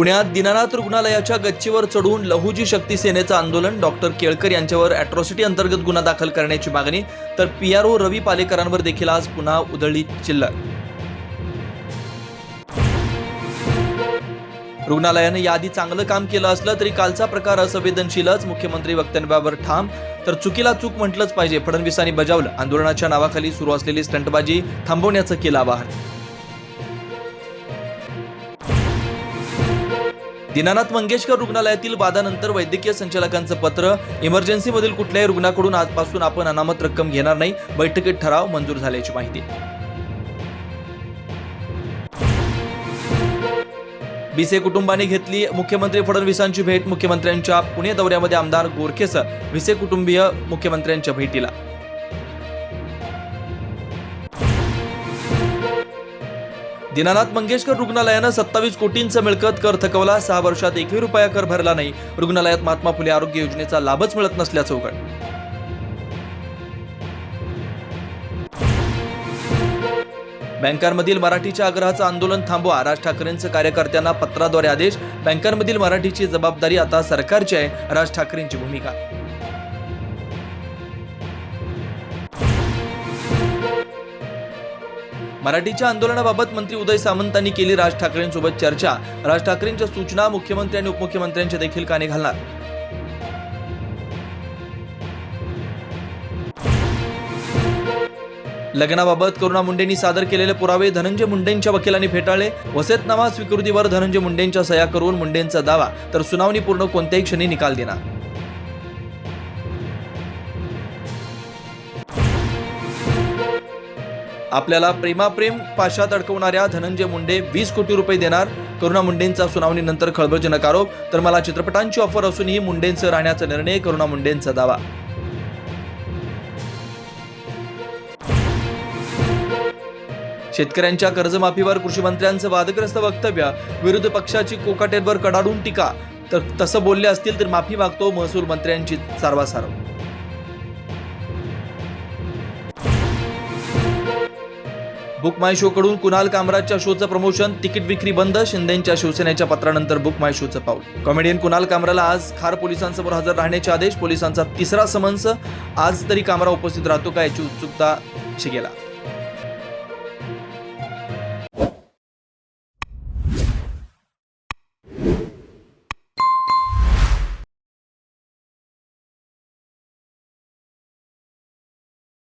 पुण्यात दिनानाथ रुग्णालयाच्या गच्चीवर चढून लहुजी शक्ती सेनेचं आंदोलन. डॉक्टर केळकर यांच्यावर अॅट्रॉसिटी अंतर्गत गुन्हा दाखल करण्याची मागणी. तर पी आर ओ रवी पालेकरांवर देखील आज पुन्हा उधळली चिल्लर. रुग्णालयानं याआधी चांगलं काम केलं असलं तरी कालचा प्रकार असंवेदनशीलच मुख्यमंत्री वक्तव्यावर ठाम. तर चुकीला चूक म्हटलंच पाहिजे. फडणवीसांनी बजावलं. आंदोलनाच्या नावाखाली सुरू असलेली स्टंटबाजी थांबवण्याचं केलं आवाहन. दीनानाथ मंगेशकर रुग्णालयातील वादानंतर वैद्यकीय संचालकांचं पत्र इमर्जन्सीमधील कुठल्याही रुग्णाकडून आजपासून आपण अनामत रक्कम घेणार नाही बैठकीत ठराव मंजूर झाल्याची माहिती. बिसे कुटुंबाने घेतली मुख्यमंत्री फडणवीसांची भेट मुख्यमंत्र्यांच्या पुणे दौऱ्यामध्ये आमदार गोरखेसर भिसे कुटुंबीय मुख्यमंत्र्यांच्या भेटीला. दीनानाथ मंगेशकर रुग्णालयानं सत्तावीस कोटींचा मिळकत कर थकवला सहा वर्षात एकही रुपया कर भरला नाही. रुग्णालयात महात्मा फुले आरोग्य योजनेचा लाभच मिळत नसल्याचं उघड. बँकांमधील मराठीच्या आग्रहाचं आंदोलन थांबवा राज ठाकरेंचं कार्यकर्त्यांना पत्राद्वारे आदेश. बँकांमधील मराठीची जबाबदारी आता सरकारची आहे राज ठाकरेंची भूमिका. मराठीच्या आंदोलनाबाबत मंत्री उदय सामंतांनी केली राज ठाकरेंसोबत चर्चा. राज ठाकरेंच्या सूचना मुख्यमंत्री आणि उपमुख्यमंत्र्यांच्या देखील काने घालणार. लग्नाबाबत करुणा मुंडेंनी सादर केलेले पुरावे धनंजय मुंडेंच्या वकिलांनी फेटाळले. वसेतनामा स्वीकृतीवर धनंजय मुंडेंच्या सह्या करून मुंडेंचा दावा तर सुनावणी पूर्ण कोणत्याही क्षणी निकाल देणार. आपल्याला प्रेमाप्रेम पाशात अडकवणाऱ्या धनंजय मुंडे वीस कोटी रुपये देणार. करुणा मुंडेंचा सुनावणीनंतर खळबळजनक आरोप. तर मला चित्रपटांची ऑफर असूनही मुंडेंचं राहण्याचा निर्णय करुणा मुंडेंचा दावा. शेतकऱ्यांच्या कर्जमाफीवर कृषीमंत्र्यांचं वादग्रस्त वक्तव्य. विरोधी पक्षाची कोकाटेवर कडाडून टीका. तर तसं बोलले असतील तर माफी मागतो महसूल मंत्र्यांची सारवासारव बुक माय शो कडून कुणाल कामराजच्या शोचं प्रमोशन तिकीट विक्री बंद शिंदेच्या शिवसेनेच्या पत्रानंतर बुक माय शोचं पाऊल. कॉमेडियन कुणाल कामराला आज खार पोलिसांसमोर हजर राहण्याचे आदेश पोलिसांचा तिसरा समन्स आज तरी कामरा उपस्थित राहतो का याची उत्सुकता गेला